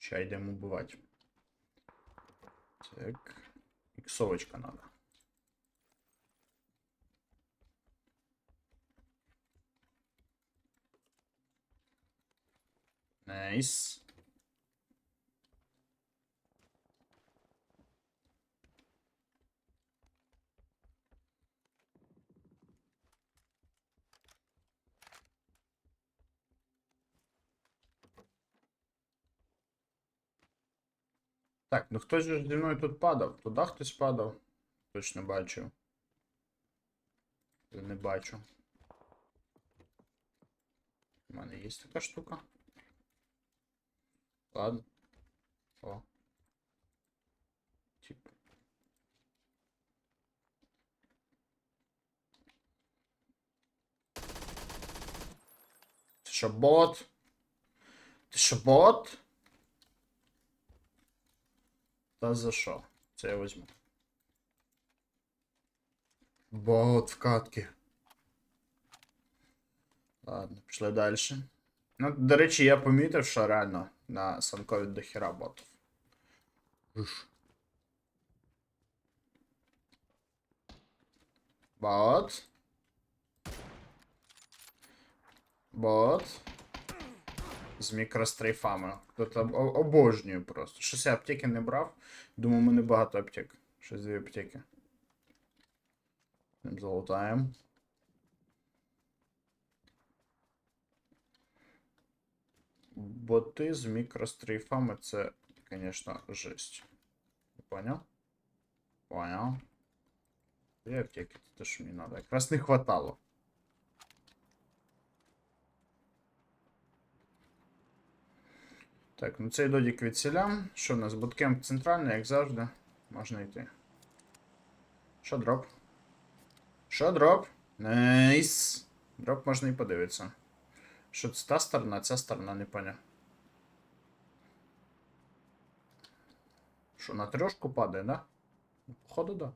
Ща йдемо убивати. Так. Іксовочка надо. Найс. Так, ну хтось же зі мною тут падав. Туди хтось падав. Точно бачив. Я Не бачу. У мене є така штука. Ладно. О. Тип. Ти що, бот? Ти що, бот? Та за що? Це я візьму. Бот в катки. Ладно, пішли далі. Ну, до речі, я помітив, що реально на Санкові до хіра ботів. Жуж. Бот. Бот. З мікрострейфами. Тут об- об- обожнюю просто. Щось я аптеки не брав. Думаю, мене багато аптек. Щось дві аптеки. Залутаємо. Боти з мікрострейфами це, звісно, жесть. Понял? Понял. Дві аптеки, це те, що мені треба. Якраз не хватало. Так, ну цей додік відселям. Що в нас? Буткемп центральний, як завжди. Можна йти. Що дроп? Що дроп? Найс. Дроп можна і подивитися. Що це та сторона, ця сторона, не поняв. Що, на трьошку падає, да? Походу, да.